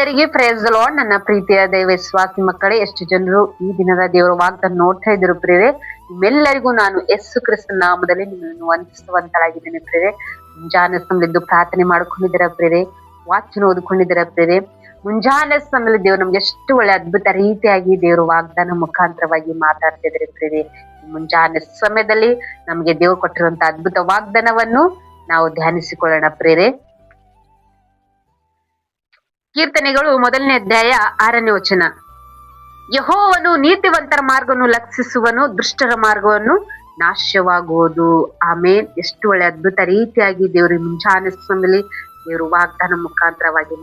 ಎಲ್ಲರಿಗೆ praise lord ನನ್ನ ಪ್ರೀತಿಯ ದೈವ ವಿಶ್ವಾಸಿ ಮಕ್ಕಳೇ, ಎಷ್ಟು ಜನರು ಈ ದಿನದ ದೇವರ ವಾಗ್ದಾನ ನೋಡ್ತಾ ಇದ್ರು ಪ್ರೇರೆ ನಿಮ್ಮೆಲ್ಲರಿಗೂ ನಾನು ಯೇಸು ಕ್ರಿಸ್ತನ ನಾಮದಲ್ಲಿ ನಿಮ್ಮನ್ನು ವಂದಿಸುವಂತಳಾಗಿದ್ದೇನೆ ಪ್ರೇರೆ ಮುಂಜಾನೆ ಸಮಯದ್ದು ಪ್ರಾರ್ಥನೆ ಮಾಡ್ಕೊಂಡಿದ್ದೀರ ಪ್ರೇರೆ ವಾಚನ ಓದ್ಕೊಂಡಿದ್ದೀರ ಪ್ರೇರೆ ಮುಂಜಾನೆ ಸಮಯದಲ್ಲಿ ದೇವ್ರು ನಮ್ಗೆ ಎಷ್ಟು ಒಳ್ಳೆ ಅದ್ಭುತ ರೀತಿಯಾಗಿ ದೇವರು ವಾಗ್ದಾನ ಮುಖಾಂತರವಾಗಿ ಮಾತಾಡ್ತಿದ್ರೆ ಪ್ರೇರೆ ಮುಂಜಾನೆ ಸಮಯದಲ್ಲಿ ನಮ್ಗೆ ದೇವ್ರು ಕೊಟ್ಟಿರುವಂತ ಅದ್ಭುತ ವಾಗ್ದಾನವನ್ನು ನಾವು ಧ್ಯಾನಿಸಿಕೊಳ್ಳೋಣ ಪ್ರೇರೆ ಕೀರ್ತನೆಗಳು ಮೊದಲನೇ ಅಧ್ಯಾಯ ಆರನೇ ವಚನ. ಯಹೋವನು ನೀತಿವಂತರ ಮಾರ್ಗವನ್ನು ಲಕ್ಷಿಸುವನು, ದುಷ್ಟರ ಮಾರ್ಗವನ್ನು ನಾಶವಾಗುವುದು. ಆಮೇಲೆ ಎಷ್ಟು ಒಳ್ಳೆ ಅದ್ಭುತ ರೀತಿಯಾಗಿ ದೇವರು ಮುಂಚಾನೆ ಸಮಯದಲ್ಲಿ ದೇವರು ವಾಗ್ದಾನ ಮುಖಾಂತರವಾಗಿ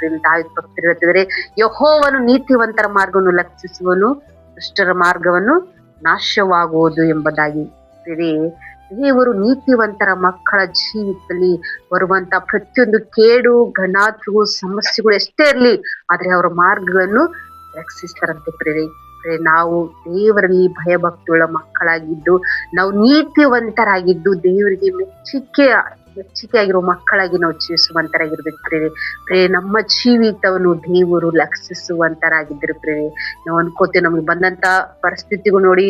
ಹೇಳ್ತಿದ್ದಾರೆ ಯಹೋವನು ನೀತಿವಂತರ ಮಾರ್ಗವನ್ನು ಲಕ್ಷಿಸುವನು, ದುಷ್ಟರ ಮಾರ್ಗವನ್ನು ನಾಶವಾಗುವುದು ಎಂಬುದಾಗಿ. ದೇವರು ನೀತಿವಂತರ ಮಕ್ಕಳ ಜೀವಿತದಲ್ಲಿ ಬರುವಂತ ಪ್ರತಿಯೊಂದು ಕೇಡು ಗಣಾತ್ರಿಗೂ ಸಮಸ್ಯೆಗಳು ಎಷ್ಟೇ ಇರಲಿ, ಆದ್ರೆ ಅವರ ಮಾರ್ಗಗಳನ್ನು ರಕ್ಷಿಸ್ತಾರಂತೆ ಪ್ರೇರೆ. ನಾವು ದೇವರಲ್ಲಿ ಭಯಭಕ್ತಿಯುಳ್ಳ ಮಕ್ಕಳಾಗಿದ್ದು, ನಾವು ನೀತಿವಂತರಾಗಿದ್ದು, ದೇವರಿಗೆ ಮೆಚ್ಚುಗೆ ಮೆಚ್ಚುಗೆ ಆಗಿರೋ ಮಕ್ಕಳಾಗಿ ನಾವು ಜೀವಿಸುವಂತರಾಗಿರ್ಬೇಕು ಪ್ರೇ ನಮ್ಮ ಜೀವಿತವನ್ನು ದೇವರು ಲಕ್ಷಿಸುವಂತರಾಗಿದ್ರು ಪ್ರೇರೆ. ನಾವು ಅನ್ಕೋತೇವೆ ನಮ್ಗೆ ಬಂದಂತ ಪರಿಸ್ಥಿತಿಗೂ ನೋಡಿ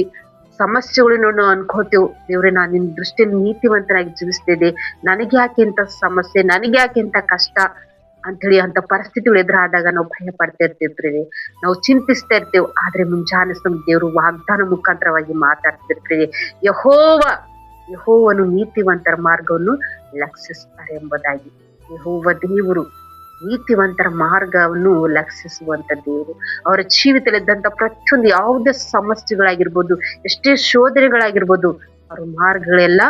ಸಮಸ್ಯೆಗಳು ನಾವು ಅನ್ಕೋತೇವೆ. ದೇವ್ರೆ, ನಾನು ನಿನ್ ದೃಷ್ಟಿಯಲ್ಲಿ ನೀತಿವಂತರಾಗಿ ಜೀವಿಸ್ತಿದ್ದೆ. ನನಗೆ ಯಾಕೆ ಸಮಸ್ಯೆ, ನನಗೆ ಯಾಕೆ ಇಂತ ಕಷ್ಟ ಅಂತೇಳಿ ಅಂತ ಪರಿಸ್ಥಿತಿಗಳು ಎದುರಾದಾಗ ನಾವು ಭಯ ಪಡ್ತಾ ಇರ್ತಿದ್ರಿ ನಾವು ಚಿಂತಿಸ್ತಾ ಇರ್ತೇವೆ. ಆದ್ರೆ ಮುಂಜಾನೆ ಸಮಯ ದೇವರು ವಾಗ್ದಾನ ಮುಖಾಂತರವಾಗಿ ಮಾತಾಡ್ತಿರ್ತೀವಿ ಯಹೋವ, ಯಹೋವನು ನೀತಿವಂತರ ಮಾರ್ಗವನ್ನು ಲಕ್ಷಿಸ್ತಾರೆ ಎಂಬುದಾಗಿ. ಯಹೋವ ದೇವರು ನೀತಿವಂತರ ಮಾರ್ಗವನ್ನು ಲಕ್ಷಿಸುವಂತ ದೇವರು. ಅವರ ಜೀವಿತದಲ್ಲಿದ್ದಂತ ಪ್ರತಿಯೊಂದು ಯಾವುದೇ ಸಮಸ್ಯೆಗಳಾಗಿರ್ಬೋದು, ಎಷ್ಟೇ ಶೋಧನೆಗಳಾಗಿರ್ಬೋದು, ಅವರ ಮಾರ್ಗಗಳೆಲ್ಲ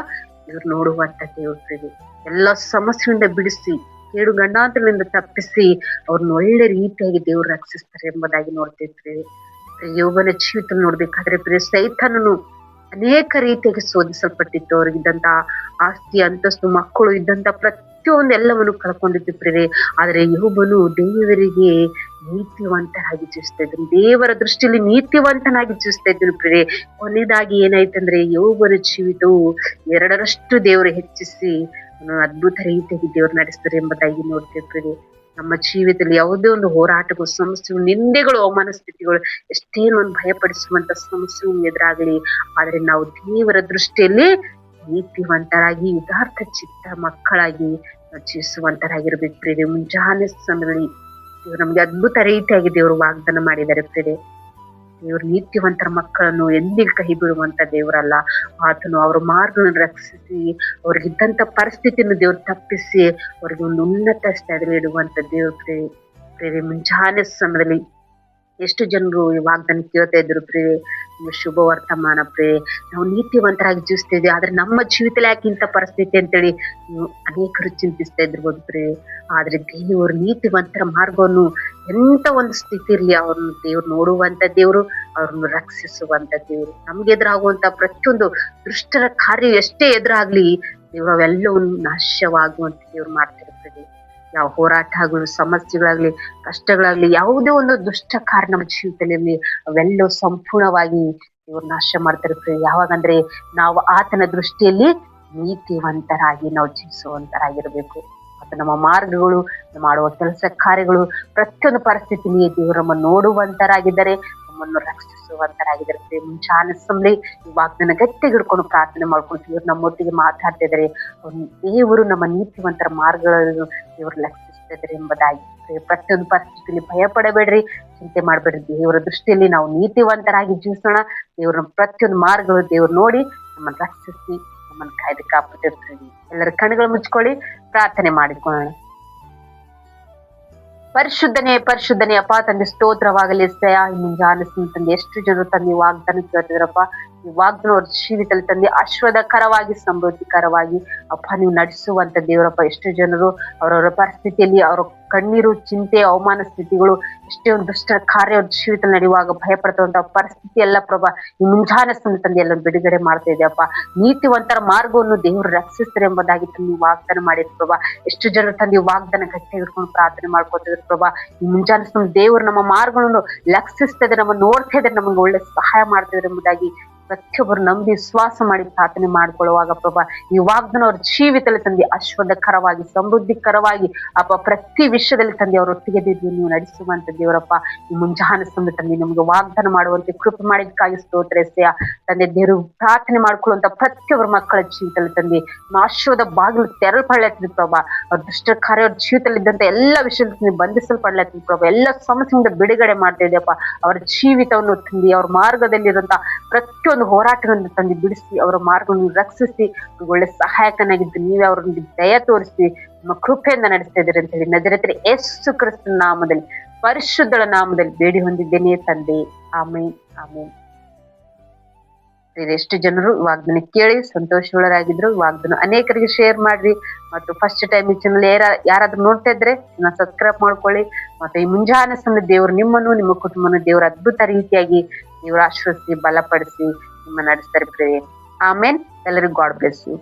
ಇವ್ರು ನೋಡುವಂತ ದೇವರು ಎಲ್ಲ ಸಮಸ್ಯೆಯಿಂದ ಬಿಡಿಸಿ, ಕೇಡು ಗಂಡಾಂತರಗಳಿಂದ ತಪ್ಪಿಸಿ, ಅವ್ರನ್ನ ಒಳ್ಳೆ ರೀತಿಯಾಗಿ ದೇವ್ರು ರಕ್ಷಿಸ್ತಾರೆ ಎಂಬುದಾಗಿ ನೋಡ್ತಿರ್ತೀವಿ. ಯೋಗನ ಜೀವಿತ ನೋಡ್ಬೇಕಾದ್ರೆ ಪ್ರಿಯ ಸೈತನನು ಅನೇಕ ರೀತಿಯಾಗಿ ಶೋಧಿಸಲ್ಪಟ್ಟಿತ್ತು ಅವ್ರಿಗಿದ್ದಂತ ಆಸ್ತಿ, ಅಂತಸ್ತು, ಮಕ್ಕಳು ಇದ್ದಂತ ಪ್ರತಿಯೊಂದು ಎಲ್ಲವನ್ನು ಕಳ್ಕೊಂಡಿದ್ದು ಪ್ರೇರೆ ಆದ್ರೆ ಯೋಬನು ದೇವರಿಗೆ ನೀತಿವಂತನಾಗಿ ಜೀವಿಸ್ತಾ ಇದ್ರು. ದೇವರ ದೃಷ್ಟಿಯಲ್ಲಿ ನೀತಿವಂತನಾಗಿ ಜೀವಿಸ್ತಾ ಇದ್ರು ಪ್ರೇರೆ ಕೊನೆಯದಾಗಿ ಏನಾಯ್ತಂದ್ರೆ ಯೋಬನ ಜೀವಿತವು ಎರಡರಷ್ಟು ದೇವರು ಹೆಚ್ಚಿಸಿ ಅದ್ಭುತ ರೀತಿಯಾಗಿ ದೇವರು ನಡೆಸ್ತಾರೆ ಎಂಬುದಾಗಿ ನೋಡ್ತಿರ್ತೀರಿ ನಮ್ಮ ಜೀವಿತದಲ್ಲಿ ಯಾವುದೇ ಒಂದು ಹೋರಾಟಗಳು, ಸಮಸ್ಯೆಗಳು, ನಿಂದೆಗಳು ಅವಮಾನ ಸ್ಥಿತಿಗಳು ಎಷ್ಟೇನೊಂದು ಭಯಪಡಿಸುವಂತ ಸಮಸ್ಯೆಗಳು ಎದುರಾಗಲಿ. ಆದ್ರೆ ನಾವು ದೇವರ ದೃಷ್ಟಿಯಲ್ಲಿ ನೀತಿವಂತರಾಗಿ ಯಥಾರ್ಥ ಚಿತ್ತ ಮಕ್ಕಳಾಗಿ ಜೀವಿಸುವಂತರಾಗಿರ್ಬೇಕು ಪ್ರೇರೆ ಮುಂಜಾನೆ ಸಮಯದಲ್ಲಿ ಇವ್ರು ನಮ್ಗೆ ಅದ್ಭುತ ರೀತಿಯಾಗಿ ದೇವರು ವಾಗ್ದಾನ ಮಾಡಿದ್ದಾರೆ ಪ್ರೇರೆ ದೇವ್ರ ನೀತಿವಂತರ ಮಕ್ಕಳನ್ನು ಎಂದಿಗೂ ಕೈ ಬಿಡುವಂತ ದೇವರಲ್ಲ, ಆತನು ಅವರ ಮಾರ್ಗ ರಕ್ಷಿಸಿ, ಅವ್ರಿಗಿದ್ದಂತ ಪರಿಸ್ಥಿತಿಯನ್ನು ದೇವ್ರು ತಪ್ಪಿಸಿ, ಅವ್ರಿಗೆ ಒಂದು ಉನ್ನತ ಸ್ಥಳದಲ್ಲಿ ಇಡುವಂತ ದೇವ್ರ ಪ್ರೇ ಪ್ರೇರೆ ಮುಂಜಾನೆ ಸಮಯದಲ್ಲಿ ಎಷ್ಟು ಜನರು ಈ ವಾಗ್ದಾನ ಕೇಳ್ತಾ ಇದ್ರು ಪ್ರೇ ಶುಭ ವರ್ತಮಾನ ಪ್ರೇ. ನಾವು ನೀತಿವಂತರಾಗಿ ಜೀವಿಸ್ತಿದ್ವಿ, ಆದ್ರೆ ನಮ್ಮ ಜೀವಿತದಲ್ಲಿ ಯಾಕೆ ಇಂಥ ಪರಿಸ್ಥಿತಿ ಅಂತೇಳಿ ಅನೇಕರು ಚಿಂತಿಸ್ತಾ ಇದ್ರಬಹುದು ಪ್ರೇ. ಆದ್ರೆ ದೇವರು ನೀತಿವಂತರ ಮಾರ್ಗವನ್ನು ಎಂತ ಒಂದು ಸ್ಥಿತಿ ಇರ್ಲಿ, ಅವ್ರನ್ನ ದೇವ್ರು ನೋಡುವಂತ ದೇವ್ರು, ಅವ್ರನ್ನ ರಕ್ಷಿಸುವಂತ ದೇವ್ರು. ನಮ್ಗೆ ಎದುರಾಗುವಂತ ಪ್ರತಿಯೊಂದು ದುಷ್ಟರ ಕಾರ್ಯ ಎಷ್ಟೇ ಎದುರಾಗ್ಲಿ, ದೇವ್ರು ಅವೆಲ್ಲವನ್ನು ನಾಶವಾಗುವಂತ ದೇವ್ರು ಮಾಡ್ತಿರ್ತದೆ ಯಾವ ಆಗ್ಲಿ ಸಮಸ್ಯೆಗಳಾಗ್ಲಿ, ಕಷ್ಟಗಳಾಗ್ಲಿ, ಯಾವುದೇ ಒಂದು ದುಷ್ಟ ಕಾರಣ ನಮ್ಮ ಜೀವಿತದಲ್ಲಿ ಅವೆಲ್ಲೋ ಸಂಪೂರ್ಣವಾಗಿ ಇವ್ರು ನಾಶ ಮಾಡ್ತಿರ್ತಾರೆ ಯಾವಾಗಂದ್ರೆ ನಾವು ಆತನ ದೃಷ್ಟಿಯಲ್ಲಿ ನೀತಿವಂತರಾಗಿ ನಾವು ಜೀವಿಸುವಂತರಾಗಿರ್ಬೇಕು. ಮತ್ತು ನಮ್ಮ ಮಾರ್ಗಗಳು, ಮಾಡುವ ಕೆಲಸ ಕಾರ್ಯಗಳು ಪ್ರತಿಯೊಂದು ಪರಿಸ್ಥಿತಿಯಲ್ಲಿ ದೇವರಮ್ಮ ನೋಡುವಂತರಾಗಿದ್ದಾರೆ. ನಮ್ಮನ್ನು ರಕ್ಷಿಸುವಂತರಾಗಿದ್ದಾರೆ. ಮುಂಚಾನೆ ಅನಿಸಲಿ ವಾಗ್ದನ ಗಟ್ಟಿಗೆ ಹಿಡ್ಕೊಂಡು ಪ್ರಾರ್ಥನೆ ಮಾಡ್ಕೊಂಡು ಇವ್ರು ನಮ್ಮೊಟ್ಟಿಗೆ ಮಾತಾಡ್ತಾ ಇದ್ದಾರೆ. ದೇವರು ನಮ್ಮ ನೀತಿವಂತರ ಮಾರ್ಗಗಳನ್ನು ಇವರು ಲಕ್ಷಿಸ್ತಾ ಎಂಬುದಾಗಿ ಪ್ರತಿಯೊಂದು ಪರಿಸ್ಥಿತಿಯಲ್ಲಿ ಭಯ ಪಡಬೇಡ್ರಿ, ಚಿಂತೆ ಮಾಡಬೇಡ್ರಿ. ದೇವರ ದೃಷ್ಟಿಯಲ್ಲಿ ನಾವು ನೀತಿವಂತರಾಗಿ ಜೀವಿಸೋಣ. ದೇವರ ಪ್ರತಿಯೊಂದು ಮಾರ್ಗಗಳು ದೇವ್ರು ನೋಡಿ ನಮ್ಮನ್ನು ರಕ್ಷಿಸಿ, ನಮ್ಮನ್ನು ಕಾಯ್ದು ಕಾಪಾಡ್ತಿರ್ತೀವಿ. ಎಲ್ಲರ ಕಣ್ಗಳು ಮುಚ್ಕೊಳ್ಳಿ, ಪ್ರಾರ್ಥನೆ ಮಾಡಿಕೊಳ್ಳೋಣ. ಪರಿಶುದ್ಧನೇ ಪರಿಶುದ್ಧನೇ ಅಪ್ಪ ತಂದೆ ಸ್ತೋತ್ರವಾಗಲಿ ಸಯ ಮುಂಜಾನೆ ತಂದೆ ಎಷ್ಟು ಜನರು ತಂದೆ ವಾಗ್ದಾನ ಕೇಳ್ತಿದ್ರಪ್ಪ. ಅವ್ರ ಜೀವಿತದಲ್ಲಿ ತಂದೆ ಆಶ್ವಾದಕರವಾಗಿ ಸಮೃದ್ಧಿಕರವಾಗಿ ಅಪ್ಪ ನೀವು ನಡೆಸುವಂತ ದೇವರಪ್ಪ. ಎಷ್ಟು ಜನರು ಅವರವರ ಪರಿಸ್ಥಿತಿಯಲ್ಲಿ, ಅವರ ಕಣ್ಣೀರು, ಚಿಂತೆ, ಅವಮಾನ ಸ್ಥಿತಿಗಳು, ಎಷ್ಟೇ ಒಂದು ದುಷ್ಟ ಕಾರ್ಯ ಜೀವಿತ ನಡೆಯುವಾಗ ಭಯಪಡ್ತವಂತ ಪರಿಸ್ಥಿತಿ ಎಲ್ಲ ಪ್ರಭಾ, ಈ ಮುಂಜಾನೆ ತಂದೆ ಎಲ್ಲ ಬಿಡುಗಡೆ ಮಾಡ್ತಾ ಇದೆಯಪ್ಪ ನೀತಿವಂತರ ಮಾರ್ಗವನ್ನು ದೇವರು ರಕ್ಷಿಸ್ತಾರೆ ಎಂಬುದಾಗಿ ನೀವು ವಾಗ್ದಾನ ಮಾಡಿದ್ರು ಪ್ರಭಾ. ಎಷ್ಟು ಜನರು ತಂದೆ ವಾಗ್ದಾನ ಗಟ್ಟಿ ಹಿಡ್ಕೊಂಡು ಪ್ರಾರ್ಥನೆ ಮಾಡ್ಕೊತಿದ್ರು ಪ್ರಭಾ. ಈ ಮುಂಜಾನೆ ದೇವರು ನಮ್ಮ ಮಾರ್ಗಗಳನ್ನು ಲಕ್ಷಿಸ್ತಾ ಇದ್ರೆ ನಮ್ಮ ನೋಡ್ತಾ ಇದ್ರೆ ನಮಗೆ ಒಳ್ಳೆ ಸಹಾಯ ಮಾಡ್ತಿದ್ರು ಎಂಬುದಾಗಿ ಪ್ರತಿಯೊಬ್ಬರು ನಂಬಿ ವಿಶ್ವಾಸ ಮಾಡಿ ಪ್ರಾರ್ಥನೆ ಮಾಡ್ಕೊಳ್ಳುವಾಗ ಪ್ರಭಾ, ಈ ವಾಗ್ದನ ಅವ್ರ ಜೀವಿತದಲ್ಲಿ ತಂದೆ ಅಶ್ವದಕರವಾಗಿ ಸಮೃದ್ಧಿಕರವಾಗಿ, ಅಪ್ಪ, ಪ್ರತಿ ವಿಷಯದಲ್ಲಿ ತಂದೆ ಅವ್ರ ಒಟ್ಟಿಗೆ ನೀವು ನಡೆಸುವಂತ ದೇವರಪ್ಪ, ಈ ಮುಂಜಾನೆ ಸಮಯ ತಂದೆ ನಮ್ಗೆ ವಾಗ್ದಾನ ಮಾಡುವಂತೆ ಕೃಪೆ ಮಾಡಿದಕ್ಕಾಗಿ ಸ್ತೋತ್ರ ತಂದೆ, ದೇವರು ಪ್ರಾರ್ಥನೆ ಮಾಡ್ಕೊಳ್ಳುವಂತ ಪ್ರತಿಯೊಬ್ಬರ ಮಕ್ಕಳ ಜೀವಿತದಲ್ಲಿ ತಂದೆ ಆಶ್ವದ ಬಾಗಿಲು ತೆರಲ್ಪಡ್ಲತ್ತಿದ್ ಪ್ರಭಾ. ಅವ್ರ ದುಷ್ಟ ಕಾರ್ಯ ಅವ್ರ ಜೀವಿತದಲ್ಲಿ ಇದ್ದಂತ ಎಲ್ಲ ವಿಷಯದಲ್ಲಿ ಬಂಧಿಸಲ್ಪಡ್ಲತ್ತಿದ್ ಪ್ರಭಾ. ಎಲ್ಲ ಸಮಸ್ಯೆಯಿಂದ ಬಿಡುಗಡೆ ಮಾಡ್ತಾ ಇದೆಯಪ್ಪ. ಅವರ ಜೀವಿತವನ್ನು ತಂದಿ ಅವ್ರ ಮಾರ್ಗದಲ್ಲಿರುವಂತ ಪ್ರತಿಯೊಂದು ಹೋರಾಟಗಳನ್ನು ತಂದು ಬಿಡಿಸಿ, ಅವರ ಮಾರ್ಗವನ್ನು ರಕ್ಷಿಸಿ, ಒಳ್ಳೆ ಸಹಾಯಕನಾಗಿದ್ದು ನೀವೇ ಅವರೊಂದಿಗೆ ದಯ ತೋರಿಸಿ, ನಿಮ್ಮ ಕೃಪೆಯಿಂದ ನಡೆಸ್ತಾ ಇದ್ದೀರಿ ಅಂತ ಹೇಳಿ ನಜರತ್ರಿ ಯೇಸು ಕ್ರಿಸ್ತನ ನಾಮದಲ್ಲಿ, ಪರಿಶುದ್ಧಳ ನಾಮದಲ್ಲಿ ಬೇಡಿ ಹೊಂದಿದ್ದೇನೆ ತಂದೆ. ಆಮೇನ್ ಆಮೇನ್. ಎಷ್ಟು ಜನರು ವಾಗ್ದನ ಕೇಳಿ ಸಂತೋಷಗಳಾಗಿದ್ರು ವಾಗ್ದನ ಅನೇಕರಿಗೆ ಶೇರ್ ಮಾಡ್ರಿ. ಮತ್ತು ಫಸ್ಟ್ ಟೈಮ್ ಈ ಚಾನಲ್ ಯಾರ, ಯಾರಾದ್ರೂ ನೋಡ್ತಾ ಇದ್ರೆ ಸಬ್ಸ್ಕ್ರೈಬ್ ಮಾಡ್ಕೊಳ್ಳಿ. ಮತ್ತೆ ಈ ಮುಂಜಾನೆ ದೇವರು ನಿಮ್ಮನ್ನು, ನಿಮ್ಮ ಕುಟುಂಬನ ದೇವರ ಅದ್ಭುತ ರೀತಿಯಾಗಿ ದೇವರ ಆಶ್ರಯಿಸಿ, ಬಲಪಡಿಸಿ ನಿಮ್ಮ ನಡೆಸ್ತಾರೆ ಪ್ರೇರೆ ಆಮೇನ್ ಎಲ್ಲರಿಗೂ ಗಾಡ್ ಬ್ಲೆಸ್ ಯು